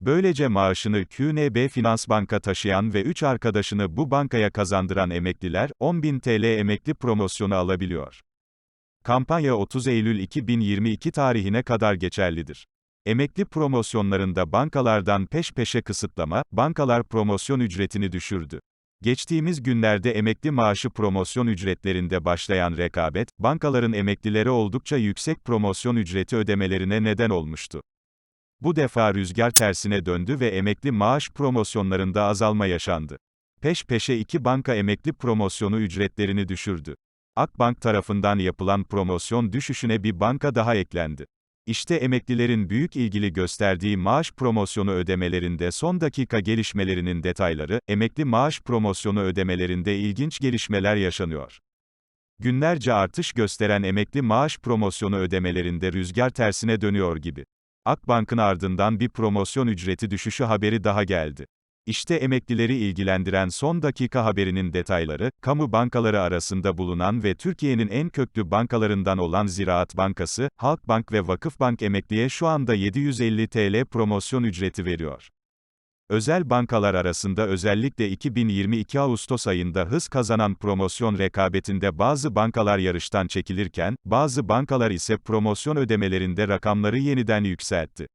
Böylece maaşını QNB Finans Banka taşıyan ve 3 arkadaşını bu bankaya kazandıran emekliler, 10.000 TL emekli promosyonu alabiliyor. Kampanya 30 Eylül 2022 tarihine kadar geçerlidir. Emekli promosyonlarında bankalardan peş peşe kısıtlama, bankalar promosyon ücretini düşürdü. Geçtiğimiz günlerde emekli maaşı promosyon ücretlerinde başlayan rekabet, bankaların emeklilere oldukça yüksek promosyon ücreti ödemelerine neden olmuştu. Bu defa rüzgar tersine döndü ve emekli maaş promosyonlarında azalma yaşandı. Peş peşe iki banka emekli promosyonu ücretlerini düşürdü. Akbank tarafından yapılan promosyon düşüşüne bir banka daha eklendi. İşte emeklilerin büyük ilgili gösterdiği maaş promosyonu ödemelerinde son dakika gelişmelerinin detayları, emekli maaş promosyonu ödemelerinde ilginç gelişmeler yaşanıyor. Günlerce artış gösteren emekli maaş promosyonu ödemelerinde rüzgar tersine dönüyor gibi. Akbank'ın ardından bir promosyon ücreti düşüşü haberi daha geldi. İşte emeklileri ilgilendiren son dakika haberinin detayları, kamu bankaları arasında bulunan ve Türkiye'nin en köklü bankalarından olan Ziraat Bankası, Halkbank ve Vakıfbank emekliye şu anda 750 TL promosyon ücreti veriyor. Özel bankalar arasında özellikle 2022 Ağustos ayında hız kazanan promosyon rekabetinde bazı bankalar yarıştan çekilirken, bazı bankalar ise promosyon ödemelerinde rakamları yeniden yükseltti.